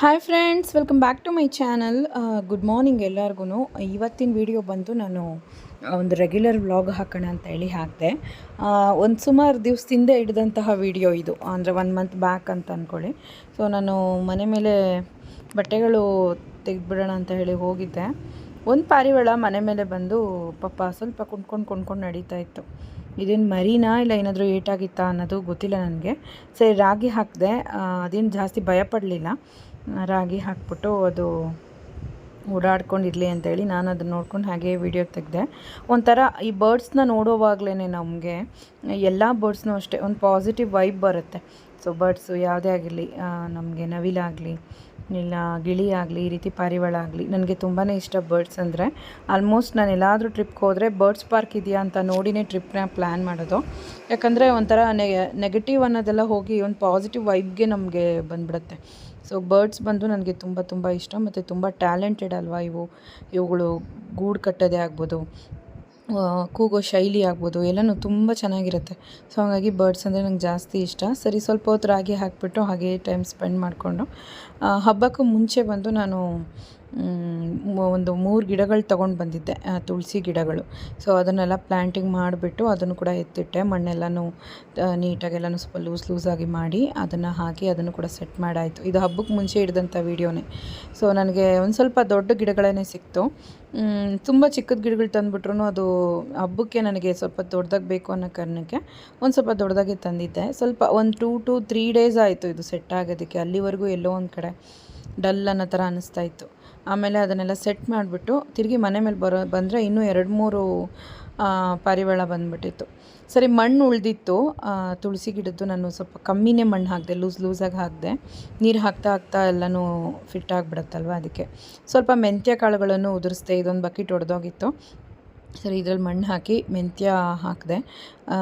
Hi friends welcome back to my channel good morning ಎಲ್ಲರಿಗೂ ಇವತ್ತಿನ video ಬಂದು ನಾನು ಒಂದು ರೆಗ್ಯುಲರ್ ವ್ಲಾಗ್ ಹಾಕೋಣ ಅಂತ ಹೇಳಿ ಹಾಕಿದೆ. ಒಂದು ಸುಮಾರು ದಿವಸದಿಂದ ಹಿಡಿದಂತಹ ವಿಡಿಯೋ ಇದು. ಅಂದರೆ ಒನ್ ಮಂತ್ ಬ್ಯಾಕ್ ಅಂತ ಅಂದ್ಕೊಳ್ಳಿ ಸೊ ನಾನು ಮನೆ ಮೇಲೆ ಬಟ್ಟೆಗಳು ತೆಗೆದುಬಿಡೋಣ ಅಂತ ಹೇಳಿ ಹೋಗಿದ್ದೆ. ಒಂದು ಪಾರಿವಾಳ ಮನೆ ಮೇಲೆ ಬಂದು ಪಾಪ ಸ್ವಲ್ಪ ಕುಣ್ಕೊಂಡು ಕುಣ್ಕೊಂಡು ನಡೀತಾ ಇತ್ತು. ಇದೇನು ಮರಿನಾ ಇಲ್ಲ ಏನಾದರೂ ಏಟಾಗಿತ್ತಾ ಅನ್ನೋದು ಗೊತ್ತಿಲ್ಲ ನನಗೆ. ಸರಿ, ರಾಗಿ ಹಾಕಿದೆ. ಅದೇನು ಜಾಸ್ತಿ ಭಯಪಡಲಿಲ್ಲ. ರಾಗಿ ಹಾಕ್ಬಿಟ್ಟು ಅದು ಓಡಾಡ್ಕೊಂಡಿರಲಿ ಅಂತೇಳಿ ನಾನು ಅದನ್ನ ನೋಡ್ಕೊಂಡು ಹಾಗೆ ವಿಡಿಯೋ ತೆಗೆದೆ. ಒಂಥರ ಈ ಬರ್ಡ್ಸ್ನ ನೋಡೋವಾಗಲೇ ನಮಗೆ, ಎಲ್ಲ ಬರ್ಡ್ಸ್ನೂ ಅಷ್ಟೇ ಒಂದು ಪಾಸಿಟಿವ್ ವೈಬ್ ಬರುತ್ತೆ. ಸೊ ಬರ್ಡ್ಸು ಯಾವುದೇ ಆಗಿರಲಿ ನಮಗೆ ನವಿಲಾಗಲಿ ಇಲ್ಲ ಗಿಳಿ ಆಗಲಿ, ಈ ರೀತಿ ಪಾರಿವಾಳ ಆಗಲಿ, ನನಗೆ ತುಂಬಾ ಇಷ್ಟ ಬರ್ಡ್ಸ್ ಅಂದರೆ. ಆಲ್ಮೋಸ್ಟ್ ನಾನು ಎಲ್ಲಾದರೂ ಟ್ರಿಪ್ಗೆ ಹೋದರೆ ಬರ್ಡ್ಸ್ ಪಾರ್ಕ್ ಇದೆಯಾ ಅಂತ ನೋಡಿನೇ ಟ್ರಿಪ್ನ ಪ್ಲ್ಯಾನ್ ಮಾಡೋದು. ಯಾಕಂದರೆ ಒಂಥರ ನೆಗೆಟಿವ್ ಅನ್ನೋದೆಲ್ಲ ಹೋಗಿ ಒಂದು ಪಾಸಿಟಿವ್ ವೈಬ್ಗೆ ನಮಗೆ ಬಂದ್ಬಿಡುತ್ತೆ. ಸೊ ಬರ್ಡ್ಸ್ ಬಂದು ನನಗೆ ತುಂಬ ತುಂಬ ಇಷ್ಟ. ಮತ್ತು ತುಂಬ ಟ್ಯಾಲೆಂಟೆಡ್ ಅಲ್ವಾ ಇವು? ಇವುಗಳು ಗೂಡು ಕಟ್ಟೋದೇ ಆಗ್ಬೋದು ಕೂಗೋ ಶೈಲಿ ಆಗ್ಬೋದು, ಎಲ್ಲನೂ ತುಂಬ ಚೆನ್ನಾಗಿರುತ್ತೆ. ಸೊ ಹಾಗಾಗಿ ಬರ್ಡ್ಸ್ ಅಂದರೆ ನಂಗೆ ಜಾಸ್ತಿ ಇಷ್ಟ. ಸರಿ, ಸ್ವಲ್ಪ ಹೊತ್ತು ರಾಗಿ ಹಾಕಿಬಿಟ್ಟು ಹಾಗೆ ಟೈಮ್ ಸ್ಪೆಂಡ್ ಮಾಡಿಕೊಂಡು ಹಬ್ಬಕ್ಕೂ ಮುಂಚೆ ಬಂದು ನಾನು ಒಂದು ಮೂರು ಗಿಡಗಳು ತೊಗೊಂಡು ಬಂದಿದ್ದೆ ತುಳಸಿ ಗಿಡಗಳು. ಸೊ ಅದನ್ನೆಲ್ಲ ಪ್ಲ್ಯಾಂಟಿಂಗ್ ಮಾಡಿಬಿಟ್ಟು ಅದನ್ನು ಕೂಡ ಎತ್ತಿಟ್ಟೆ, ಮಣ್ಣೆಲ್ಲನೂ ನೀಟಾಗಿ ನೀಟಾಗೆಲ್ಲನೂ ಸ್ವಲ್ಪ ಲೂಸ್ ಲೂಸಾಗಿ ಮಾಡಿ ಅದನ್ನು ಹಾಕಿ ಅದನ್ನು ಕೂಡ ಸೆಟ್ ಮಾಡಾಯಿತು. ಇದು ಹಬ್ಬಕ್ಕೆ ಮುಂಚೆ ಹಿಡಿದಂಥ ವೀಡಿಯೋನೇ. ಸೊ ನನಗೆ ಒಂದು ಸ್ವಲ್ಪ ದೊಡ್ಡ ಗಿಡಗಳೇ ಸಿಕ್ತು. ತುಂಬ ಚಿಕ್ಕದ ಗಿಡಗಳು ತಂದುಬಿಟ್ರು ಅದು ಹಬ್ಬಕ್ಕೆ ನನಗೆ ಸ್ವಲ್ಪ ದೊಡ್ಡದಾಗಿ ಬೇಕು ಅನ್ನೋ ಕಾರಣಕ್ಕೆ ಒಂದು ಸ್ವಲ್ಪ ದೊಡ್ಡದಾಗಿ ತಂದಿದ್ದೆ. ಸ್ವಲ್ಪ ಒಂದು ಟೂ ಟು ತ್ರೀ ಡೇಸ್ ಆಯಿತು ಇದು ಸೆಟ್ ಆಗೋದಕ್ಕೆ, ಅಲ್ಲಿವರೆಗೂ ಎಲ್ಲೋ ಒಂದು ಕಡೆ. ಡಲ್ ಅನ್ನೋ ಥರ ಅನ್ನಿಸ್ತಾ ಇತ್ತು. ಆಮೇಲೆ ಅದನ್ನೆಲ್ಲ ಸೆಟ್ ಮಾಡಿಬಿಟ್ಟು ತಿರುಗಿ ಮನೆ ಮೇಲೆ ಬರೋ, ಬಂದರೆ ಇನ್ನೂ ಎರಡು ಮೂರು ಪಾರಿವಾಳ ಬಂದುಬಿಟ್ಟಿತ್ತು. ಸರಿ, ಮಣ್ಣು ಉಳಿದಿತ್ತು. ತುಳಸಿ ಗಿಡದ್ದು ನಾನು ಸ್ವಲ್ಪ ಕಮ್ಮಿನೇ ಮಣ್ಣು ಹಾಕಿದೆ, ಲೂಸ್, ಲೂಸಾಗಿ ಹಾಕಿದೆ. ನೀರು ಹಾಕ್ತಾ ಹಾಕ್ತಾ ಎಲ್ಲನೂ ಫಿಟ್ ಆಗಿಬಿಡುತ್ತಲ್ವ ಅದಕ್ಕೆ. ಸ್ವಲ್ಪ ಮೆಂತ್ಯ ಕಾಳುಗಳನ್ನು ಉದುರಿಸ್ದೆ, ಇದೊಂದು ಬಕೆಟ್ ಒಡೆದೋಗಿತ್ತು. ಸರಿ, ಇದ್ರಲ್ಲಿ ಮಣ್ಣು ಹಾಕಿ ಮೆಂತ್ಯ ಹಾಕಿದೆ.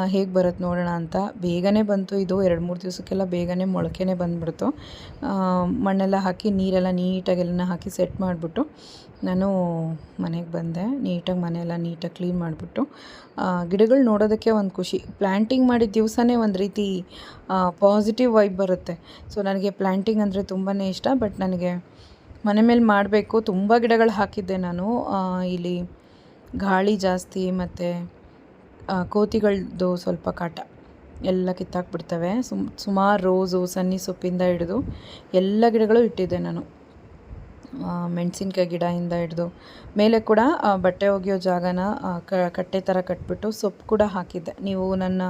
ಹೇಗೆ ಬರುತ್ತೆ ನೋಡೋಣ ಅಂತ. ಬೇಗನೆ ಬಂತು ಇದು. ಎರಡು ಮೂರು ದಿವಸಕ್ಕೆಲ್ಲ ಬೇಗನೆ ಮೊಳಕೆನೆ ಬಂದ್ಬಿಡ್ತು. ಮಣ್ಣೆಲ್ಲ ಹಾಕಿ ನೀರೆಲ್ಲ ನೀಟಾಗೆಲ್ಲ ಹಾಕಿ ಸೆಟ್ ಮಾಡಿಬಿಟ್ಟು ನಾನು ಮನೆಗೆ ಬಂದೆ. ನೀಟಾಗಿ ಮನೆಯೆಲ್ಲ ನೀಟಾಗಿ ಕ್ಲೀನ್ ಮಾಡಿಬಿಟ್ಟು ಗಿಡಗಳು ನೋಡೋದಕ್ಕೆ ಒಂದು ಖುಷಿ. ಪ್ಲ್ಯಾಂಟಿಂಗ್ ಮಾಡಿದ ದಿವಸನೇ ಒಂದು ರೀತಿ ಪಾಸಿಟಿವ್ ವೈಬ್ ಬರುತ್ತೆ. ಸೊ, ನನಗೆ ಪ್ಲ್ಯಾಂಟಿಂಗ್ ಅಂದರೆ ತುಂಬಾ ಇಷ್ಟ. ಬಟ್ ನನಗೆ ಮನೆ ಮೇಲೆ ಮಾಡಬೇಕು. ತುಂಬ ಗಿಡಗಳು ಹಾಕಿದ್ದೆ ನಾನು. ಇಲ್ಲಿ ಗಾಳಿ ಜಾಸ್ತಿ ಮತ್ತು ಕೋತಿಗಳದ್ದು ಸ್ವಲ್ಪ ಕಾಟ ಎಲ್ಲ ಕಿತ್ತಾಕ್ಬಿಡ್ತವೆ. ಸುಮ್, ಸುಮಾರು ರೋಸು ಸನ್ನಿ ಸೊಪ್ಪಿಂದ ಹಿಡಿದು ಎಲ್ಲ ಗಿಡಗಳು ಇಟ್ಟಿದ್ದೆ ನಾನು. ಮೆಣಸಿನ್ಕಾಯಿ ಗಿಡದಿಂದ ಹಿಡಿದು ಮೇಲೆ ಕೂಡ ಬಟ್ಟೆ ಒಗೆಯೋ ಜಾಗನ ಕಟ್ಟೆ ಥರ ಕಟ್ಬಿಟ್ಟು ಸೊಪ್ಪು ಕೂಡ ಹಾಕಿದ್ದೆ. ನೀವು ನನ್ನ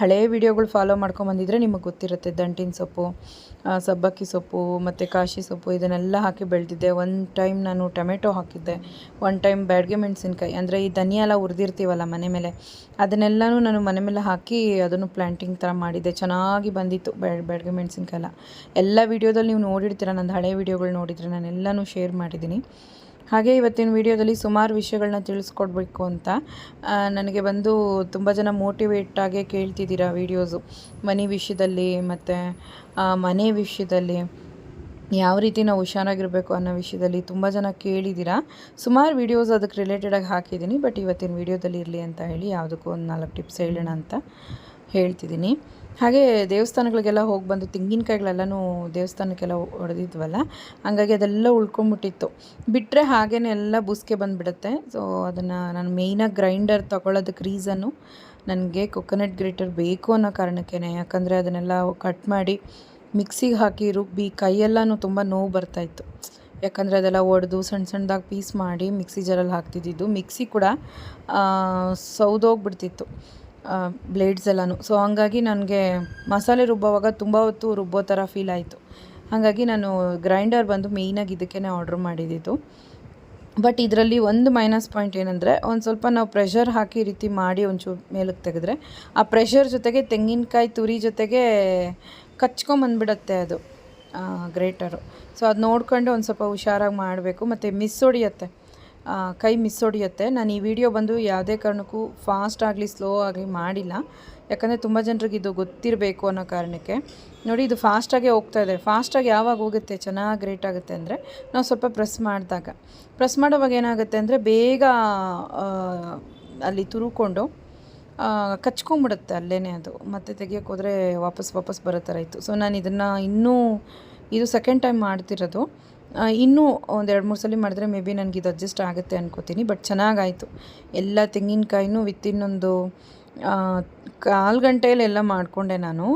ಹಳೆಯ ವಿಡಿಯೋಗಳು ಫಾಲೋ ಮಾಡ್ಕೊಂಬಂದಿದ್ರೆ ನಿಮಗೆ ಗೊತ್ತಿರುತ್ತೆ. ದಂಟಿನ ಸೊಪ್ಪು ಸಬ್ಬಕ್ಕಿ ಸೊಪ್ಪು, ಮತ್ತು ಕಾಶಿ ಸೊಪ್ಪು ಇದನ್ನೆಲ್ಲ ಹಾಕಿ ಬೆಳೆದಿದ್ದೆ. ಒಂದು ಟೈಮ್ ನಾನು ಟೊಮೆಟೊ ಹಾಕಿದ್ದೆ. ಒನ್ ಟೈಮ್ ಬ್ಯಾಡ್ಗೆ ಮೆಣಸಿನ್ಕಾಯಿ. ಅಂದರೆ ಈ ಧನಿಯ ಎಲ್ಲ ಮನೆ ಮೇಲೆ, ಅದನ್ನೆಲ್ಲನೂ ನಾನು ಮನೆ ಮೇಲೆ ಹಾಕಿ ಅದನ್ನು ಪ್ಲ್ಯಾಂಟಿಂಗ್ ಥರ ಮಾಡಿದ್ದೆ. ಚೆನ್ನಾಗಿ ಬಂದಿತ್ತು ಬ್ಯಾಡ್, ಬ್ಯಾಡ್ಗೆ ಮೆಣಸಿನ್ಕಾಯಿ ಎಲ್ಲ. ಎಲ್ಲ ವೀಡಿಯೋದಲ್ಲಿ ನೀವು ನೋಡಿರ್ತೀರ, ನಂದು ಹಳೆ ವೀಡಿಯೋಗಳು ನೋಡಿದರೆ ನಾನು ಶೇರ್ ಮಾಡಿದ್ದೀನಿ. ಹಾಗೆ ಇವತ್ತಿನ ವಿಡಿಯೋದಲ್ಲಿ ಸುಮಾರು ವಿಷಯಗಳನ್ನ ತಿಳಿಸ್ಕೊಡ್ಬೇಕು ಅಂತ. ನನಗೆ ಬಂದು ತುಂಬ ಜನ ಮೋಟಿವೇಟ್ ಆಗಿ ಕೇಳ್ತಿದ್ದೀರಾ ವೀಡಿಯೋಸು. ಮನೆ ವಿಷಯದಲ್ಲಿ ಮತ್ತು ಮನೆ ವಿಷಯದಲ್ಲಿ ಯಾವ ರೀತಿ ನಾವು ಹುಷಾರಾಗಿರಬೇಕು ಅನ್ನೋ ವಿಷಯದಲ್ಲಿ ತುಂಬ ಜನ ಕೇಳಿದ್ದೀರಾ. ಸುಮಾರು ವೀಡಿಯೋಸ್ ಅದಕ್ಕೆ ರಿಲೇಟೆಡಾಗಿ ಹಾಕಿದ್ದೀನಿ, ಬಟ್ ಇವತ್ತಿನ ವೀಡಿಯೋದಲ್ಲಿ ಇರಲಿ ಅಂತ ಹೇಳಿ ಯಾವುದಕ್ಕೂ ಒಂದು ನಾಲ್ಕು ಟಿಪ್ಸ್ ಹೇಳೋಣ ಅಂತ ಹೇಳ್ತಿದ್ದೀನಿ. ಹಾಗೆ ದೇವಸ್ಥಾನಗಳಿಗೆಲ್ಲ ಹೋಗಿ ಬಂದು ತೆಂಗಿನಕಾಯಿಗಳೆಲ್ಲನೂ ದೇವಸ್ಥಾನಕ್ಕೆಲ್ಲ ಹೊಡೆದಿದ್ವಲ್ಲ, ಹಾಗಾಗಿ ಅದೆಲ್ಲ ಉಳ್ಕೊಂಬಿಟ್ಟಿತ್ತು. ಬಿಟ್ಟರೆ ಹಾಗೇ ಎಲ್ಲ ಬುಸ್ಕೆ ಬಂದುಬಿಡುತ್ತೆ. ಸೊ ಅದನ್ನು ನಾನು ಮೇಯ್ನಾಗಿ ಗ್ರೈಂಡರ್ ತೊಗೊಳೋದಕ್ಕೆ ರೀಸನ್ನು ನನಗೆ ಕೊಕೊನಟ್ ಗ್ರೇಟರ್ ಬೇಕು ಅನ್ನೋ ಕಾರಣಕ್ಕೇ ಯಾಕಂದರೆ ಅದನ್ನೆಲ್ಲ ಕಟ್ ಮಾಡಿ ಮಿಕ್ಸಿಗೆ ಹಾಕಿ ರುಬ್ಬಿ ಕೈಯೆಲ್ಲನೂ ತುಂಬ ನೋವು ಬರ್ತಾಯಿತ್ತು ಯಾಕಂದರೆ ಅದೆಲ್ಲ ಒಡೆದು ಸಣ್ಣ ಸಣ್ಣದಾಗಿ ಪೀಸ್ ಮಾಡಿ ಮಿಕ್ಸಿ ಜಾರಲ್ಲಿ ಹಾಕ್ತಿದ್ದಿದ್ದು. ಮಿಕ್ಸಿ ಕೂಡ ಸೌದೋಗ್ಬಿಡ್ತಿತ್ತು. ಬ್ಲೇಡ್ಸ್ ಎಲ್ಲನೂ. ಸೊ ಹಂಗಾಗಿ ನನಗೆ ಮಸಾಲೆ ರುಬ್ಬೋವಾಗ ತುಂಬ ಹೊತ್ತು ರುಬ್ಬೋ ಥರ ಫೀಲ್ ಆಯಿತು. ಹಾಗಾಗಿ ನಾನು ಗ್ರೈಂಡರ್ ಬಂದು ಮೇಯ್ನಾಗಿ ಇದಕ್ಕೇ ಆರ್ಡ್ರ್ ಮಾಡಿದ್ದಿದ್ದು ಬಟ್ ಇದರಲ್ಲಿ ಒಂದು ಮೈನಸ್ ಪಾಯಿಂಟ್ ಏನಂದರೆ, ಒಂದು ಸ್ವಲ್ಪ ನಾವು ಪ್ರೆಷರ್ ಹಾಕಿ ರೀತಿ ಮಾಡಿ ಒಂಚೂರು ಮೇಲಕ್ಕೆ ತೆಗೆದ್ರೆ, ಆ ಪ್ರೆಷರ್ ಜೊತೆಗೆ ತೆಂಗಿನಕಾಯಿ ತುರಿ ಜೊತೆಗೆ ಕಚ್ಕೊಂಬಂದ್ಬಿಡತ್ತೆ ಅದು ಗ್ರೇಟರು ಸೊ ಅದು ನೋಡ್ಕೊಂಡು ಒಂದು ಸ್ವಲ್ಪ ಹುಷಾರಾಗಿ ಮಾಡಬೇಕು, ಮತ್ತು ಮಿಸ್ ಹೊಡಿಯತ್ತೆ. ಕೈ ಮಿಸ್ ಹೊಡೆಯುತ್ತೆ ನಾನು ಈ ವಿಡಿಯೋ ಬಂದು ಯಾವುದೇ ಕಾರಣಕ್ಕೂ ಫಾಸ್ಟ್ ಆಗಲಿ ಸ್ಲೋ ಆಗಲಿ ಮಾಡಿಲ್ಲ. ಯಾಕಂದರೆ ತುಂಬ ಜನರಿಗೆ ಇದು ಗೊತ್ತಿರಬೇಕು ಅನ್ನೋ ಕಾರಣಕ್ಕೆ. ನೋಡಿ, ಇದು ಫಾಸ್ಟಾಗೇ ಹೋಗ್ತಾ ಇದೆ. ಫಾಸ್ಟಾಗಿ ಯಾವಾಗ ಹೋಗುತ್ತೆ? ಚೆನ್ನಾಗಿ ಗ್ರೇಟ್ ಆಗುತ್ತೆ ಅಂದರೆ ನಾವು ಸ್ವಲ್ಪ ಪ್ರೆಸ್ ಮಾಡಿದಾಗ. ಪ್ರೆಸ್ ಮಾಡೋವಾಗ ಏನಾಗುತ್ತೆ ಅಂದರೆ ಬೇಗ ಅಲ್ಲಿ ತುರುಕೊಂಡು ಕಚ್ಕೊಂಬಿಡುತ್ತೆ ಅಲ್ಲೇ ಅದು. ಮತ್ತೆ ತೆಗಿಯೋಕ್ಕೋದ್ರೆ ವಾಪಸ್ ವಾಪಸ್ ಬರೋ ಥರ ಇತ್ತು. ಸೊ ನಾನು ಇದನ್ನು ಇನ್ನೂ, ಇದು ಸೆಕೆಂಡ್ ಟೈಮ್ ಮಾಡ್ತಿರೋದು. ಇನ್ನೂ ಒಂದು ಮೂರು ಸಲ ಮಾಡಿದ್ರೆ ಮೇ ಬಿ ನನಗೆ ಇದು ಅಡ್ಜಸ್ಟ್ ಆಗುತ್ತೆ ಅನ್ಕೋತೀನಿ ಬಟ್ ಚೆನ್ನಾಗಾಯಿತು. ಎಲ್ಲ ತೆಂಗಿನಕಾಯಿನೂ ವಿತ್ ಇನ್ನೊಂದು ಕಾಲು ಗಂಟೆಯಲ್ಲಿ ಎಲ್ಲ ಮಾಡಿಕೊಂಡೆ ನಾನು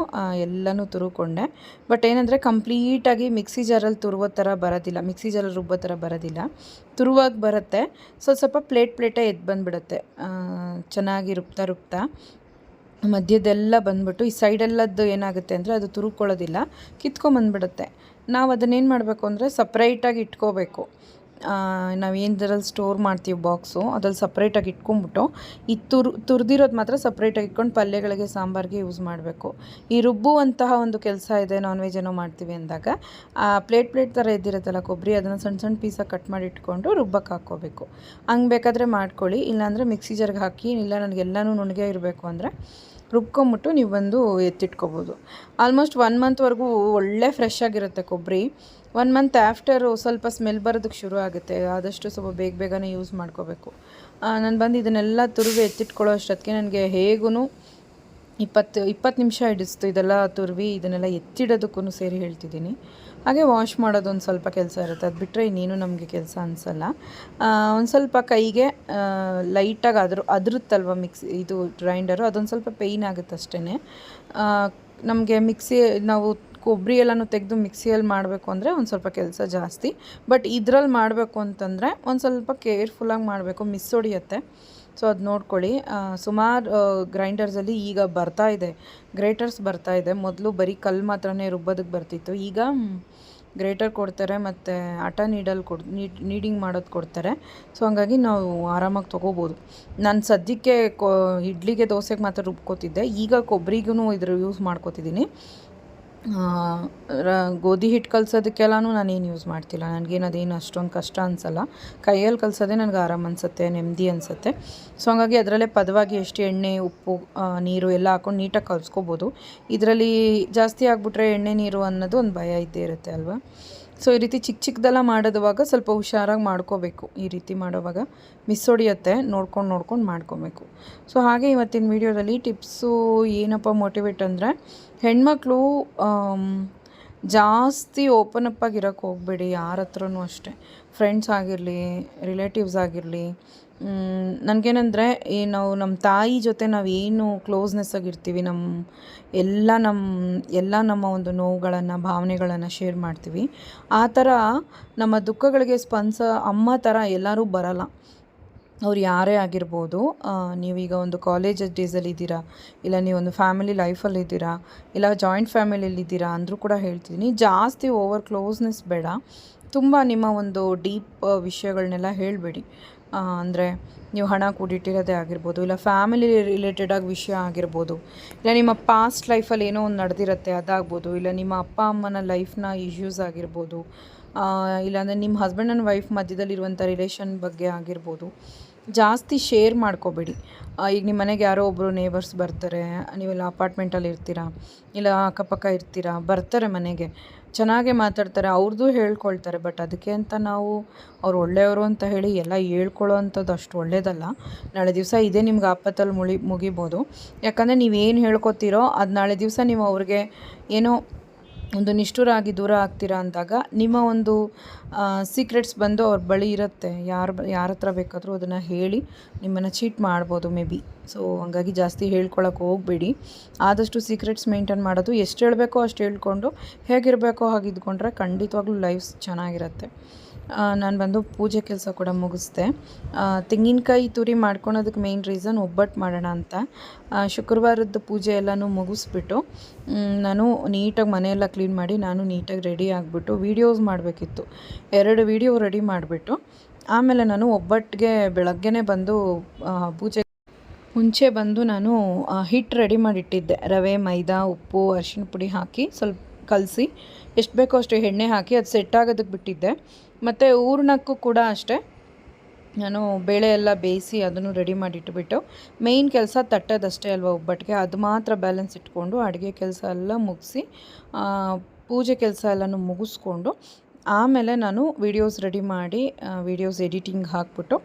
ಎಲ್ಲನೂ ತುರುಕೊಂಡೆ. ಬಟ್ ಏನಂದರೆ ಕಂಪ್ಲೀಟಾಗಿ ಮಿಕ್ಸಿ ಜಾರಲ್ಲಿ ತುರುವೋ ಥರ ಬರೋದಿಲ್ಲ, ಮಿಕ್ಸಿ ಜಾರಲ್ಲಿ ರುಬ್ಬೋ ಥರ ಬರೋದಿಲ್ಲ. ತುರುವಾಗಿ ಬರುತ್ತೆ ಸೊ ಸ್ವಲ್ಪ ಪ್ಲೇಟ್ ಪ್ಲೇಟೇ ಎದ್ದು ಬಂದುಬಿಡುತ್ತೆ ಚೆನ್ನಾಗಿ ರುಬ್ತಾ ರುಬ್ತಾ. ಮಧ್ಯದೆಲ್ಲ ಬಂದ್ಬಿಟ್ಟು ಈ ಸೈಡೆಲ್ಲದ್ದು ಏನಾಗುತ್ತೆ ಅಂದರೆ ಅದು ತುರುಕೊಳ್ಳೋದಿಲ್ಲ, ಕಿತ್ಕೊಂಬಂದ್ಬಿಡುತ್ತೆ. ನಾವು ಅದನ್ನೇನು ಮಾಡಬೇಕು ಅಂದರೆ ಸಪ್ರೇಟಾಗಿ ಇಟ್ಕೋಬೇಕು. ನಾವು ಏನದ್ರಲ್ಲಿ ಸ್ಟೋರ್ ಮಾಡ್ತೀವಿ ಬಾಕ್ಸು ಅದ್ರಲ್ಲಿ ಸಪ್ರೇಟಾಗಿ ಇಟ್ಕೊಂಬಿಟ್ಟು ಈ ತುರ್, ತುರಿದಿರೋದು ಮಾತ್ರ ಸಪ್ರೇಟಾಗಿ ಇಟ್ಕೊಂಡು ಪಲ್ಯಗಳಿಗೆ ಸಾಂಬಾರಿಗೆ ಯೂಸ್ ಮಾಡಬೇಕು. ಈ ರುಬ್ಬುವಂತಹ ಒಂದು ಕೆಲಸ ಇದೆ ನಾನ್ ವೆಜ್ ಏನೋ ಮಾಡ್ತೀವಿ ಅಂದಾಗ, ಆ ಪ್ಲೇಟ್ ಪ್ಲೇಟ್ ಥರ ಇದ್ದಿರುತ್ತಲ್ಲ ಕೊಬ್ಬರಿ ಅದನ್ನು ಸಣ್ಣ ಸಣ್ಣ ಪೀಸಾಗಿ ಕಟ್ ಮಾಡಿ ಇಟ್ಕೊಂಡು ರುಬ್ಬಕ್ಕೆ ಹಾಕ್ಕೋಬೇಕು. ಹಂಗೆ ಬೇಕಾದರೆ ಮಾಡ್ಕೊಳ್ಳಿ, ಇಲ್ಲಾಂದರೆ ಮಿಕ್ಸಿ ಜರ್ಗೆ ಹಾಕಿ, ಇಲ್ಲ ನನಗೆಲ್ಲನೂ ನುಣ್ಣಗೆ ಇರಬೇಕು ಅಂದರೆ ರುಬ್ಕೊಂಬಿಟ್ಟು ನೀವು ಬಂದು ಎತ್ತಿಟ್ಕೋಬೋದು. ಆಲ್ಮೋಸ್ಟ್ ಒನ್ ಮಂತ್ವರೆಗೂ ಒಳ್ಳೆ ಫ್ರೆಶ್ ಆಗಿರುತ್ತೆ ಕೊಬ್ಬರಿ. ಒನ್ ಮಂತ್ ಆಫ್ಟರು ಸ್ವಲ್ಪ ಸ್ಮೆಲ್ ಬರೋದಕ್ಕೆ ಶುರು ಆಗುತ್ತೆ. ಆದಷ್ಟು ಸ್ವಲ್ಪ ಬೇಗ ಬೇಗನೆ ಯೂಸ್ ಮಾಡ್ಕೋಬೇಕು. ನಾನು ಬಂದು ಇದನ್ನೆಲ್ಲ ತುರುವಿ ಎತ್ತಿಟ್ಕೊಳ್ಳೋ ಅಷ್ಟೊತ್ತಿಗೆ ನನಗೆ ಹೇಗೂ ಇಪ್ಪತ್ತು ಇಪ್ಪತ್ತು ನಿಮಿಷ ಹಿಡಿಸ್ತು, ಇದೆಲ್ಲ ತುರುವಿ, ಇದನ್ನೆಲ್ಲ ಎತ್ತಿಡೋದಕ್ಕೂ ಸೇರಿ ಹೇಳ್ತಿದ್ದೀನಿ. ಹಾಗೆ ವಾಶ್ ಮಾಡೋದು ಒಂದು ಸ್ವಲ್ಪ ಕೆಲಸ ಇರುತ್ತೆ. ಅದು ಬಿಟ್ಟರೆ ಇನ್ನೇನು ನಮಗೆ ಕೆಲಸ ಅನಿಸಲ್ಲ. ಒಂದು ಸ್ವಲ್ಪ ಕೈಗೆ ಲೈಟಾಗಿ ಅದ್ರ ಅದ್ರುತ್ತಲ್ವ ಮಿಕ್ಸಿ ಇದು ಗ್ರೈಂಡರು ಅದೊಂದು ಸ್ವಲ್ಪ ಪೇಯ್ನ್ ಆಗುತ್ತೆ ಅಷ್ಟೇ ನಮಗೆ ಮಿಕ್ಸಿ ನಾವು ಕೊಬ್ಬರಿ ಎಲ್ಲನೂ ತೆಗೆದು ಮಿಕ್ಸಿಯಲ್ಲಿ ಮಾಡಬೇಕು ಅಂದರೆ ಒಂದು ಸ್ವಲ್ಪ ಕೆಲಸ ಜಾಸ್ತಿ. ಬಟ್ ಇದ್ರಲ್ಲಿ ಮಾಡಬೇಕು ಅಂತಂದರೆ ಒಂದು ಸ್ವಲ್ಪ ಕೇರ್ಫುಲ್ಲಾಗಿ ಮಾಡಬೇಕು, ಮಿಸ್ ಹೊಡಿಯುತ್ತೆ. ಸೊ ಅದು ನೋಡ್ಕೊಳ್ಳಿ. ಸುಮಾರು ಗ್ರೈಂಡರ್ಸಲ್ಲಿ ಈಗ ಬರ್ತಾ ಇದೆ. ಗ್ರೇಟರ್ಸ್ ಬರ್ತಾ ಇದೆ. ಮೊದಲು ಬರೀ ಕಲ್ಲು ಮಾತ್ರನೇ ರುಬ್ಬೋದಕ್ಕೆ ಬರ್ತಿತ್ತು. ಈಗ ಗ್ರೇಟರ್ ಕೊಡ್ತಾರೆ ಮತ್ತು ಆಟ ನೀಡಲ್ ಕೊಡ್ ನೀಡಿಂಗ್ ಮಾಡೋದು ಕೊಡ್ತಾರೆ. ಸೊ ಹಂಗಾಗಿ ನಾವು ಆರಾಮಾಗಿ ತೊಗೋಬೋದು. ನಾನು ಸದ್ಯಕ್ಕೆ ಕೊ, ಇಡ್ಲಿಗೆ ದೋಸೆಗೆ ಮಾತ್ರ ರುಬ್ಕೋತಿದ್ದೆ. ಈಗ ಕೊಬ್ಬರಿಗೂ ಇದ್ರ ಯೂಸ್ ಮಾಡ್ಕೋತಿದ್ದೀನಿ. ಗೋಧಿ ಹಿಟ್ಟು ಕಲ್ಸೋದಕ್ಕೆಲ್ಲನೂ ನಾನೇನು ಯೂಸ್ ಮಾಡ್ತಿಲ್ಲ. ನನಗೇನು ಅದೇನು ಅಷ್ಟೊಂದು ಕಷ್ಟ ಅನಿಸಲ್ಲ. ಕೈಯಲ್ಲಿ ಕಲ್ಸೋದೇ ನನಗೆ ಆರಾಮ ಅನಿಸುತ್ತೆ ನೆಮ್ಮದಿ ಅನಿಸುತ್ತೆ. ಸೊ ಹಾಗಾಗಿ ಅದರಲ್ಲೇ ಪದವಾಗಿ ಎಷ್ಟು ಎಣ್ಣೆ, ಉಪ್ಪು ನೀರು ಎಲ್ಲ ಹಾಕ್ಕೊಂಡು ನೀಟಾಗಿ ಕಲಿಸ್ಕೋಬೋದು. ಇದರಲ್ಲಿ ಜಾಸ್ತಿ ಆಗಿಬಿಟ್ರೆ ಎಣ್ಣೆ, ನೀರು ಅನ್ನೋದು ಒಂದು ಭಯ ಇದ್ದೇ ಇರುತ್ತೆ ಅಲ್ವಾ? ಸೊ ಈ ರೀತಿ ಚಿಕ್ಕ ಚಿಕ್ಕದೆಲ್ಲ ಮಾಡೋದುವಾಗ ಸ್ವಲ್ಪ ಹುಷಾರಾಗಿ ಮಾಡ್ಕೋಬೇಕು. ಈ ರೀತಿ ಮಾಡೋವಾಗ ಮಿಸ್ ಹೊಡಿಯುತ್ತೆ. ನೋಡ್ಕೊಂಡು ನೋಡ್ಕೊಂಡು ಮಾಡ್ಕೋಬೇಕು. ಸೊ ಹಾಗೆ ಇವತ್ತಿನ ವೀಡಿಯೋದಲ್ಲಿ ಟಿಪ್ಸು ಏನಪ್ಪ ಮೋಟಿವೇಟ್ ಅಂದರೆ ಹೆಣ್ಮಕ್ಳು ಜಾಸ್ತಿ ಓಪನ್ ಅಪ್ ಆಗಿರೋಕ್ಕೆ ಹೋಗಬೇಡಿ, ಯಾರ ಹತ್ರನೂ ಅಷ್ಟೇ. ಫ್ರೆಂಡ್ಸ್ ಆಗಿರಲಿ ರಿಲೇಟಿವ್ಸ್ ಆಗಿರಲಿ. ನನಗೇನೆಂದರೆ, ಈ ನಾವು ನಮ್ಮ ತಾಯಿ ಜೊತೆ ನಾವು ಏನು ಕ್ಲೋಸ್ನೆಸ್ ಆಗಿರ್ತೀವಿ ನಮ್ಮ ಎಲ್ಲ ನಮ್ಮ ಎಲ್ಲ ನಮ್ಮ ಒಂದು ನೋವುಗಳನ್ನು, ಭಾವನೆಗಳನ್ನು ಶೇರ್ ಮಾಡ್ತೀವಿ. ಆ ಥರ ನಮ್ಮ ದುಃಖಗಳಿಗೆ ಸ್ಪಂದಿಸೋ ಅಮ್ಮ ಥರ ಎಲ್ಲರೂ ಬರಲ್ಲ. ಅವ್ರು ಯಾರೇ ಆಗಿರ್ಬೋದು ನೀವೀಗ ಒಂದು ಕಾಲೇಜ್ ಡೇಸಲ್ಲಿ ಇದ್ದೀರಾ, ಇಲ್ಲ ನೀವು ಒಂದು ಫ್ಯಾಮಿಲಿ ಲೈಫಲ್ಲಿ ಇದ್ದೀರಾ, ಇಲ್ಲ ಜಾಯಿಂಟ್ ಫ್ಯಾಮಿಲಿಯಲ್ಲಿ ಇದ್ದೀರಾ ಅಂದರೂ ಕೂಡ ಹೇಳ್ತಿದ್ದೀನಿ. ಜಾಸ್ತಿ ಓವರ್ ಕ್ಲೋಸ್ನೆಸ್ ಬೇಡ. ತುಂಬ ನಿಮ್ಮ ಒಂದು ಡೀಪ್ ವಿಷಯಗಳನ್ನೆಲ್ಲ ಹೇಳಬೇಡಿ. ಅಂದರೆ ನೀವು ಹಣ ಕೂಡಿಟ್ಟಿರೋದೇ ಆಗಿರ್ಬೋದು, ಇಲ್ಲ ಫ್ಯಾಮಿಲಿ ರಿಲೇಟೆಡಾಗಿ ವಿಷಯ ಆಗಿರ್ಬೋದು, ಇಲ್ಲ ನಿಮ್ಮ ಪಾಸ್ಟ್ ಲೈಫಲ್ಲಿ ಏನೋ ಒಂದು ನಡೆದಿರುತ್ತೆ, ಅದಾಗ್ಬೋದು, ಇಲ್ಲ ನಿಮ್ಮ ಅಪ್ಪ, ಅಮ್ಮನ ಲೈಫ್ನ ಇಶ್ಯೂಸ್ ಆಗಿರ್ಬೋದು ಇಲ್ಲಾಂದರೆ ನಿಮ್ಮ ಹಸ್ಬೆಂಡ್ ಆ್ಯಂಡ್ ವೈಫ್ ಮಧ್ಯದಲ್ಲಿರುವಂಥ ರಿಲೇಷನ್ ಬಗ್ಗೆ ಆಗಿರ್ಬೋದು. ಜಾಸ್ತಿ ಶೇರ್ ಮಾಡ್ಕೋಬೇಡಿ. ಈಗ ನಿಮ್ಮ ಮನೆಗೆ ಯಾರೋ ಒಬ್ಬರು ನೇಬರ್ಸ್ ಬರ್ತಾರೆ, ನೀವೆಲ್ಲ ಅಪಾರ್ಟ್ಮೆಂಟಲ್ಲಿ ಇರ್ತೀರಾ, ಇಲ್ಲ ಅಕ್ಕಪಕ್ಕ ಇರ್ತೀರಾ, ಬರ್ತಾರೆ ಮನೆಗೆ. ಚೆನ್ನಾಗೆ ಮಾತಾಡ್ತಾರೆ ಅವ್ರದ್ದು ಹೇಳ್ಕೊಳ್ತಾರೆ ಬಟ್ ಅದಕ್ಕೆ ಅಂತ ನಾವು ಅವ್ರು ಒಳ್ಳೆಯವರು ಅಂತ ಹೇಳಿ ಎಲ್ಲ ಹೇಳ್ಕೊಳ್ಳೋ ಅಂಥದ್ದು ಅಷ್ಟು ಒಳ್ಳೇದಲ್ಲ. ನಾಳೆ ದಿವಸ ಇದೇ ನಿಮ್ಗೆ ಆಪತ್ತಲ್ಲಿ ಮುಳಿ ಮುಗಿಬೋದು. ಯಾಕಂದರೆ ನೀವೇನು ಹೇಳ್ಕೊತೀರೋ ಅದು ನಾಳೆ ದಿವಸ ನೀವು ಅವ್ರಿಗೆ ಏನೋ ಒಂದು ನಿಷ್ಠುರಾಗಿ ದೂರ ಆಗ್ತೀರಾ ಅಂದಾಗ ನಿಮ್ಮ ಒಂದು ಸೀಕ್ರೆಟ್ಸ್ ಬಂದು ಅವ್ರ ಬಳಿ ಇರುತ್ತೆ. ಯಾರು ಯಾರ ಹತ್ರ ಬೇಕಾದರೂ ಅದನ್ನು ಹೇಳಿ ನಿಮ್ಮನ್ನು ಚೀಟ್ ಮಾಡ್ಬೋದು ಮೇ ಬಿ ಸೊ ಹಂಗಾಗಿ ಜಾಸ್ತಿ ಹೇಳ್ಕೊಳಕ್ಕೆ ಹೋಗಬೇಡಿ. ಆದಷ್ಟು ಸೀಕ್ರೆಟ್ಸ್ ಮೇಂಟೈನ್ ಮಾಡೋದು. ಎಷ್ಟು ಹೇಳಬೇಕೋ ಅಷ್ಟು ಹೇಳ್ಕೊಂಡು ಹೇಗಿರಬೇಕೋ ಹಾಗೆ ಇದ್ಕೊಂಡ್ರೆ ಖಂಡಿತವಾಗ್ಲೂ ಲೈಫ್ಸ್ ಚೆನ್ನಾಗಿರುತ್ತೆ. ನಾನು ಬಂದು ಪೂಜೆ ಕೆಲಸ ಕೂಡ ಮುಗಿಸ್ದೆ. ತೆಂಗಿನಕಾಯಿ ತುರಿ ಮಾಡ್ಕೊಳೋದಕ್ಕೆ ಮೇಯ್ನ್ ರೀಸನ್ ಒಬ್ಬಟ್ಟು ಮಾಡೋಣ ಅಂತ. ಶುಕ್ರವಾರದ ಪೂಜೆ ಎಲ್ಲನೂ ಮುಗಿಸ್ಬಿಟ್ಟು ನಾನು ನೀಟಾಗಿ ಮನೆಯೆಲ್ಲ ಕ್ಲೀನ್ ಮಾಡಿ ನಾನು ನೀಟಾಗಿ ರೆಡಿ ಆಗಿಬಿಟ್ಟು ವೀಡಿಯೋಸ್ ಮಾಡಬೇಕಿತ್ತು. ಎರಡು ವೀಡಿಯೋ ರೆಡಿ ಮಾಡಿಬಿಟ್ಟು, ಆಮೇಲೆ ನಾನು ಒಬ್ಬಟ್ಟಿಗೆ ಬೆಳಗ್ಗೆನೇ ಬಂದು ಪೂಜೆ ಮುಂಚೆ ಬಂದು ನಾನು ಹಿಟ್ಟು ರೆಡಿ ಮಾಡಿಟ್ಟಿದ್ದೆ. ರವೆ, ಮೈದಾ, ಉಪ್ಪು ಅರಿಶಿನ ಪುಡಿ ಹಾಕಿ ಸ್ವಲ್ಪ ಕಲಸಿ, ಎಷ್ಟು ಬೇಕೋ ಅಷ್ಟು ಎಣ್ಣೆ ಹಾಕಿ ಅದು ಸೆಟ್ ಆಗೋದಕ್ಕೆ ಬಿಟ್ಟಿದ್ದೆ. ಮತ್ತು ಹೂರ್ಣಕ್ಕೂ ಕೂಡ ಅಷ್ಟೇ. ನಾನು ಬೇಳೆ ಎಲ್ಲ ಬೇಯಿಸಿ ಅದನ್ನು ರೆಡಿ ಮಾಡಿ ಇಟ್ಬಿಟ್ಟು ಮೇಯ್ನ್ ಕೆಲಸ ತಟ್ಟೋದಷ್ಟೇ ಅಲ್ವಾ ಒಬ್ಬಟ್ಟಿಗೆ ಅದು ಮಾತ್ರ ಬ್ಯಾಲೆನ್ಸ್ ಇಟ್ಕೊಂಡು ಅಡುಗೆ ಕೆಲಸ ಎಲ್ಲ ಮುಗಿಸಿ ಪೂಜೆ ಕೆಲಸ ಎಲ್ಲನೂ ಮುಗಿಸ್ಕೊಂಡು ಆಮೇಲೆ ನಾನು ವೀಡಿಯೋಸ್ ರೆಡಿ ಮಾಡಿ ವೀಡಿಯೋಸ್ ಎಡಿಟಿಂಗ್ ಹಾಕ್ಬಿಟ್ಟು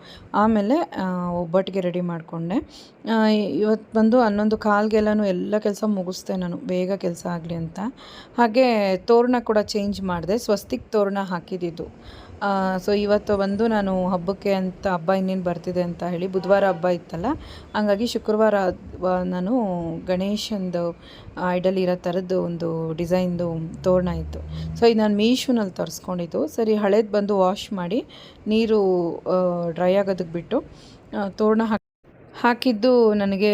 ಆಮೇಲೆ ಒಬ್ಬಟ್ಟಿಗೆ ರೆಡಿ ಮಾಡಿಕೊಂಡೆ. ಇವತ್ತು ಬಂದು ಹನ್ನೊಂದು ಕಾಲ್ಗೆಲ್ಲನೂ ಎಲ್ಲ ಕೆಲಸ ಮುಗಿಸ್ದೆ ನಾನು, ಬೇಗ ಕೆಲಸ ಆಗಲಿ ಅಂತ. ಹಾಗೆ ತೋರಣ ಕೂಡ ಚೇಂಜ್ ಮಾಡಿದೆ, ಸ್ವಸ್ತಿಕ್ ತೋರಣ ಹಾಕಿದ್ದಿದ್ದು. ಸೊ ಇವತ್ತು ಬಂದು ನಾನು ಹಬ್ಬಕ್ಕೆ ಅಂತ ಹಬ್ಬ ಇನ್ನೇನು ಬರ್ತಿದೆ ಅಂತ ಹೇಳಿ ಬುಧವಾರ ಹಬ್ಬ ಇತ್ತಲ್ಲ, ಹಾಗಾಗಿ ಶುಕ್ರವಾರ ನಾನು ಗಣೇಶಂದು ಐಡಲ್ ಇರೋ ಥರದ್ದು ಒಂದು ಡಿಸೈನ್ದು ತೋರಣ ಇತ್ತು. ಸೊ ಇದು ನಾನು ಮೀಶೋನಲ್ಲಿ ತರಿಸ್ಕೊಂಡಿದ್ದು. ಸರಿ, ಹಳೇದು ಬಂದು ವಾಶ್ ಮಾಡಿ ನೀರು ಡ್ರೈ ಆಗೋದಕ್ಕೆ ಬಿಟ್ಟು ತೋರಣ ಹಾಕಿ, ಹಾಕಿದ್ದು ನನಗೆ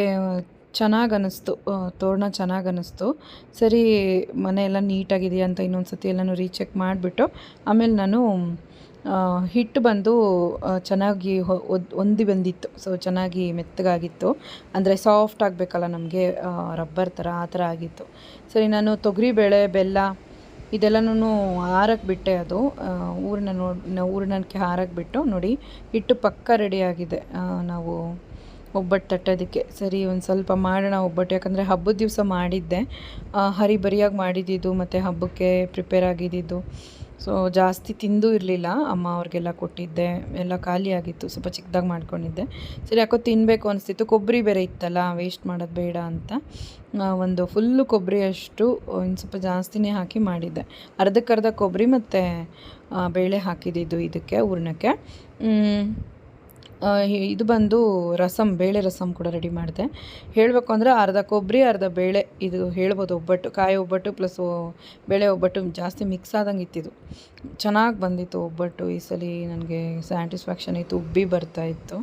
ಚೆನ್ನಾಗಿ ಅನ್ನಿಸ್ತು ತೋರಣ ಚೆನ್ನಾಗಿ ಅನ್ನಿಸ್ತು ಸರಿ ಮನೆ ಎಲ್ಲ ನೀಟಾಗಿದೆಯಾ ಅಂತ ಇನ್ನೊಂದು ಸತಿ ಎಲ್ಲನೂ ರೀಚೆಕ್ ಮಾಡಿಬಿಟ್ಟು, ಆಮೇಲೆ ನಾನು ಹಿಟ್ಟು ಬಂದು ಚೆನ್ನಾಗಿ ಹೊಂದಿ ಬಂದಿತ್ತು. ಸೊ ಚೆನ್ನಾಗಿ ಮೆತ್ತಗಾಗಿತ್ತು. ಅಂದರೆ ಸಾಫ್ಟ್ ಆಗಬೇಕಲ್ಲ ನಮಗೆ ರಬ್ಬರ್ ಥರ, ಆ ಥರ ಆಗಿತ್ತು. ಸರಿ, ನಾನು ತೊಗರಿಬೇಳೆ ಬೆಲ್ಲ ಇದೆಲ್ಲನೂ ಹಾರಕ್ಕೆ ಬಿಟ್ಟೆ ಅದು. ಊರಿನ ನೋಡಿ ಊರಿನಕ್ಕೆ ಹಾರಕ್ಕೆ ಬಿಟ್ಟು ನೋಡಿ, ಹಿಟ್ಟು ಪಕ್ಕ ರೆಡಿಯಾಗಿದೆ ನಾವು ಒಬ್ಬಟ್ಟು ತಟ್ಟೋದಕ್ಕೆ. ಸರಿ, ಒಂದು ಸ್ವಲ್ಪ ಮಾಡೋಣ ಒಬ್ಬಟ್ಟು. ಯಾಕಂದರೆ ಹಬ್ಬದ ದಿವಸ ಮಾಡಿದ್ದೆ. ಹರಿಬರಿಯಾಗಿ ಮಾಡಿದ್ದಿದ್ದು, ಮತ್ತು ಹಬ್ಬಕ್ಕೆ ಪ್ರಿಪೇರ್ ಆಗಿದ್ದಿದ್ದು. ಸೊ ಜಾಸ್ತಿ ತಿಂದು ಇರಲಿಲ್ಲ. ಅಮ್ಮ ಅವ್ರಿಗೆಲ್ಲ ಕೊಟ್ಟಿದ್ದೆ. ಎಲ್ಲ ಖಾಲಿ ಆಗಿತ್ತು. ಸ್ವಲ್ಪ ಚಿಕ್ಕದಾಗಿ ಮಾಡ್ಕೊಂಡಿದ್ದೆ. ಸರಿ, ಯಾಕೋ ತಿನ್ನಬೇಕು ಅನಿಸ್ತಿತ್ತು. ಕೊಬ್ಬರಿ ಬೇರೆ ಇತ್ತಲ್ಲ ವೇಸ್ಟ್ ಮಾಡೋದು ಬೇಡ ಅಂತ. ಒಂದು ಫುಲ್ಲು ಕೊಬ್ಬರಿ ಅಷ್ಟು ಇನ್ನು ಸ್ವಲ್ಪ ಜಾಸ್ತಿನೇ ಹಾಕಿ ಮಾಡಿದ್ದೆ. ಅರ್ಧಕ್ಕರ್ಧ ಕೊಬ್ಬರಿ ಮತ್ತು ಬೇಳೆ ಹಾಕಿದ್ದಿದ್ದು ಇದಕ್ಕೆ ಹೂರ್ಣಕ್ಕೆ ಇದು ಬಂದು ರಸಮ್ ಬೇಳೆ ರಸಮ್ ಕೂಡ ರೆಡಿ ಮಾಡಿದೆ. ಹೇಳಬೇಕು ಅಂದರೆ ಅರ್ಧ ಕೊಬ್ಬರಿ ಅರ್ಧ ಬೇಳೆ, ಇದು ಹೇಳ್ಬೋದು ಒಬ್ಬಟ್ಟು, ಕಾಯಿ ಒಬ್ಬಟ್ಟು ಪ್ಲಸ್ ಬೇಳೆ ಒಬ್ಬಟ್ಟು ಜಾಸ್ತಿ ಮಿಕ್ಸ್ ಆದಂಗೆ ಇತ್ತಿದು. ಚೆನ್ನಾಗಿ ಬಂದಿತ್ತು ಒಬ್ಬಟ್ಟು, ಈ ಸಲ ನನಗೆ ಸ್ಯಾಟಿಸ್ಫ್ಯಾಕ್ಷನ್ ಇತ್ತು, ಉಬ್ಬಿ ಬರ್ತಾ ಇತ್ತು.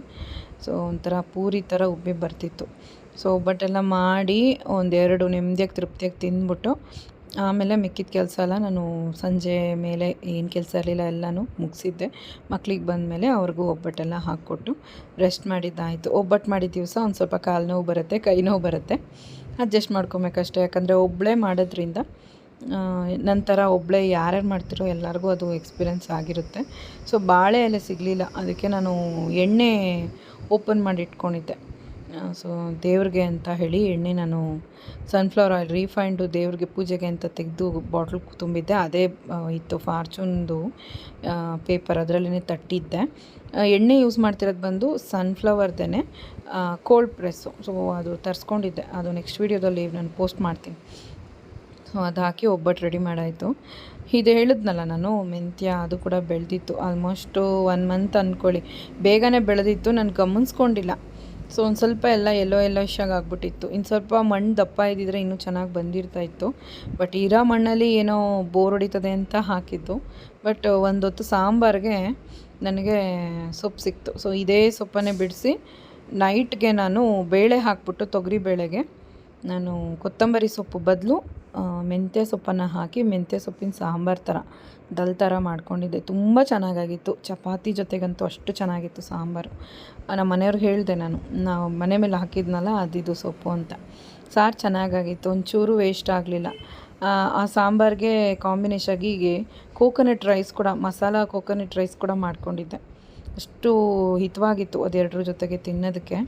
ಸೊ ಒಂಥರ ಪೂರಿ ಥರ ಉಬ್ಬಿ ಬರ್ತಿತ್ತು. ಸೊ ಒಬ್ಬಟ್ಟೆಲ್ಲ ಮಾಡಿ ಒಂದೆರಡು ನೆಮ್ಮದಿಯಾಗಿ ತೃಪ್ತಿಯಾಗಿ ತಿಂದ್ಬಿಟ್ಟು ಆಮೇಲೆ ಮಿಕ್ಕಿದ ಕೆಲಸ ಎಲ್ಲ ನಾನು ಸಂಜೆ ಮೇಲೆ ಏನು ಕೆಲಸ ಇರಲಿಲ್ಲ ಎಲ್ಲನೂ ಮುಗಿಸಿದ್ದೆ. ಮಕ್ಕಳಿಗೆ ಬಂದಮೇಲೆ ಅವ್ರಿಗೂ ಒಬ್ಬಟ್ಟೆಲ್ಲ ಹಾಕ್ಕೊಟ್ಟು ರೆಸ್ಟ್ ಮಾಡಿದ್ದಾಯಿತು. ಒಬ್ಬಟ್ಟು ಮಾಡಿದ ದಿವಸ ಒಂದು ಸ್ವಲ್ಪ ಕಾಲು ನೋವು ಬರುತ್ತೆ, ಕೈ ನೋವು ಬರುತ್ತೆ. ಅಡ್ಜಸ್ಟ್ ಮಾಡ್ಕೊಬೇಕಷ್ಟೇ. ಯಾಕಂದರೆ ಒಬ್ಬಳೇ ಮಾಡೋದ್ರಿಂದ ನಂತರ ಒಬ್ಬಳೇ ಯಾರ್ಯಾರು ಮಾಡ್ತಿರೋ ಎಲ್ಲರಿಗೂ ಅದು ಎಕ್ಸ್ಪೀರಿಯೆನ್ಸ್ ಆಗಿರುತ್ತೆ. ಸೊ ಬಾಳೆ ಎಲೆ ಸಿಗಲಿಲ್ಲ. ಅದಕ್ಕೆ ನಾನು ಎಣ್ಣೆ ಓಪನ್ ಮಾಡಿ ಇಟ್ಕೊಂಡಿದ್ದೆ ಸೊ ದೇವ್ರಿಗೆ ಅಂತ ಹೇಳಿ ಎಣ್ಣೆ ನಾನು ಸನ್ಫ್ಲವರ್ ಆಯಿಲ್ ರೀಫೈಂಡು ದೇವ್ರಿಗೆ ಪೂಜೆಗೆ ಅಂತ ತೆಗೆದು ಬಾಟ್ಲ್ ತುಂಬಿದ್ದೆ. ಅದೇ ಇತ್ತು ಫಾರ್ಚೂನ್ದು ಪೇಪರ್ ಅದರಲ್ಲೇ ತಟ್ಟಿದ್ದೆ. ಎಣ್ಣೆ ಯೂಸ್ ಮಾಡ್ತಿರೋದು ಬಂದು ಸನ್ಫ್ಲವರ್ದೇ ಕೋಲ್ಡ್ ಪ್ರೆಸ್ಸು ಸೊ ಅದು ತರಿಸ್ಕೊಂಡಿದ್ದೆ. ಅದು ನೆಕ್ಸ್ಟ್ ವೀಡಿಯೋದಲ್ಲಿ ನಾನು ಪೋಸ್ಟ್ ಮಾಡ್ತೀನಿ. ಸೊ ಅದು ಹಾಕಿ ಒಬ್ಬಟ್ಟು ರೆಡಿ ಮಾಡಾಯಿತು. ಇದು ಹೇಳಿದ್ನಲ್ಲ ನಾನು, ಮೆಂತ್ಯ ಅದು ಕೂಡ ಬೆಳೆದಿತ್ತು. ಆಲ್ಮೋಸ್ಟು ಒನ್ ಮಂತ್ ಅಂದ್ಕೊಳ್ಳಿ ಬೇಗನೆ ಬೆಳೆದಿತ್ತು. ನಾನು ಗಮನಿಸ್ಕೊಂಡಿಲ್ಲ. ಸೊ ಒಂದು ಸ್ವಲ್ಪ ಎಲ್ಲ ಎಲ್ಲೋ ಎಲ್ಲೋ ಇಶಾಗಿ ಆಗ್ಬಿಟ್ಟಿತ್ತು. ಇನ್ನು ಸ್ವಲ್ಪ ಮಣ್ಣು ದಪ್ಪ ಇದ್ದಿದ್ರೆ ಇನ್ನೂ ಚೆನ್ನಾಗಿ ಬಂದಿರ್ತಾ ಇತ್ತು. ಬಟ್ ಇರೋ ಮಣ್ಣಲ್ಲಿ ಏನೋ ಬೋರ್ ಹೊಡಿತದೆ ಅಂತ ಹಾಕಿದ್ದು. ಬಟ್ ಒಂದೊತ್ತು ಸಾಂಬಾರಿಗೆ ನನಗೆ ಸೊಪ್ಪು ಸಿಕ್ತು. ಸೊ ಇದೇ ಸೊಪ್ಪನ್ನೇ ಬಿಡಿಸಿ ನೈಟ್ಗೆ ನಾನು ಬೇಳೆ ಹಾಕ್ಬಿಟ್ಟು ತೊಗರಿ ಬೇಳೆಗೆ ನಾನು ಕೊತ್ತಂಬರಿ ಸೊಪ್ಪು ಬದಲು ಮೆಂತ್ಯ ಸೊಪ್ಪನ್ನು ಹಾಕಿ ಮೆಂತ್ಯ ಸೊಪ್ಪಿನ ಸಾಂಬಾರು ಥರ ದಲ್ ಥರ ಮಾಡ್ಕೊಂಡಿದ್ದೆ. ತುಂಬ ಚೆನ್ನಾಗಾಗಿತ್ತು. ಚಪಾತಿ ಜೊತೆಗಂತೂ ಅಷ್ಟು ಚೆನ್ನಾಗಿತ್ತು ಸಾಂಬಾರು. ನಮ್ಮ ಮನೆಯವ್ರಿಗೆ ಹೇಳಿದೆ ನಾನು, ನಾವು ಮನೆ ಮೇಲೆ ಹಾಕಿದ್ನಲ್ಲ, ಅದಿದು ಸೊಪ್ಪು ಅಂತ. ಸಾರು ಚೆನ್ನಾಗಾಗಿತ್ತು, ಒಂಚೂರು ವೇಸ್ಟ್ ಆಗಲಿಲ್ಲ. ಆ ಸಾಂಬಾರಿಗೆ ಆಗಿ ಕೋಕೋನಟ್ ರೈಸ್ ಕೂಡ, ಮಸಾಲ ಕೋಕೋನಟ್ ರೈಸ್ ಕೂಡ ಮಾಡ್ಕೊಂಡಿದ್ದೆ. ಅಷ್ಟು ಹಿತವಾಗಿತ್ತು ಅದೆರಡರ ಜೊತೆಗೆ ತಿನ್ನೋದಕ್ಕೆ.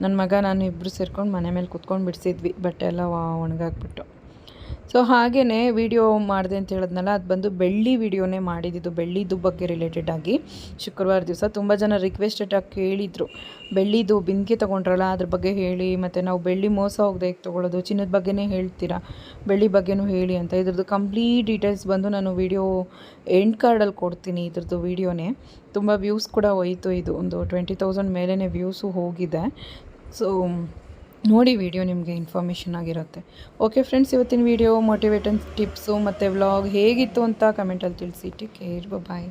ನನ್ನ ಮಗ, ನಾನು ಇಬ್ಬರು ಸೇರ್ಕೊಂಡು ಮನೆ ಮೇಲೆ ಕುತ್ಕೊಂಡು ಬಿಡಿಸಿದ್ವಿ, ಬಟ್ಟೆ ಎಲ್ಲ ಒಣಗಾಕ್ಬಿಟ್ಟು. ಸೊ ಹಾಗೇ ವಿಡಿಯೋ ಮಾಡಿದೆ ಅಂತ ಹೇಳಿದ್ನಲ್ಲ, ಅದು ಬಂದು ಬೆಳ್ಳಿ ವಿಡಿಯೋನೇ ಮಾಡಿದ್ದು ಬೆಳ್ಳಿದು ಬಗ್ಗೆ ರಿಲೇಟೆಡ್ ಆಗಿ. ಶುಕ್ರವಾರ ದಿವಸ ತುಂಬ ಜನ ರಿಕ್ವೆಸ್ಟೆಡ್ ಆಗಿ ಕೇಳಿದರು. ಬೆಳ್ಳಿದು ಬಿಂದಿಗೆ ತೊಗೊಂಡ್ರಲ್ಲ, ಅದ್ರ ಬಗ್ಗೆ ಹೇಳಿ, ಮತ್ತು ನಾವು ಬೆಳ್ಳಿ ಮೋಸ ಹೋಗದೆ ಹೇಗೆ ತೊಗೊಳ್ಳೋದು, ಚಿನ್ನದ ಬಗ್ಗೆನೇ ಹೇಳ್ತೀರಾ? ಬೆಳ್ಳಿ ಬಗ್ಗೆನೂ ಹೇಳಿ ಅಂತ. ಇದ್ರದ್ದು ಕಂಪ್ಲೀಟ್ ಡೀಟೇಲ್ಸ್ ಬಂದು ನಾನು ವಿಡಿಯೋ ಎಂಡ್ ಕಾರ್ಡಲ್ಲಿ ಕೊಡ್ತೀನಿ ಇದ್ರದ್ದು ವಿಡಿಯೋನೇ ತುಂಬ ವ್ಯೂಸ್ ಕೂಡ ಹೋಯಿತು ಇದು. ಒಂದು ಟ್ವೆಂಟಿ ತೌಸಂಡ್ ಮೇಲೇ ವ್ಯೂಸು ಹೋಗಿದೆ. ಸೊ ನೋಡಿ ವಿಡಿಯೋ ನಿಮಗೆ ಇನ್ಫಾರ್ಮೇಷನ್ ಆಗಿರುತ್ತೆ. ಓಕೆ ಫ್ರೆಂಡ್ಸ್ ಇವತ್ತಿನ ವಿಡಿಯೋ ಮೋಟಿವೇಟನ್ ಟಿಪ್ಸು ಮತ್ತು ವ್ಲಾಗ್ ಹೇಗಿತ್ತು ಅಂತ ಕಮೆಂಟಲ್ಲಿ ತಿಳಿಸಿ. Take care bye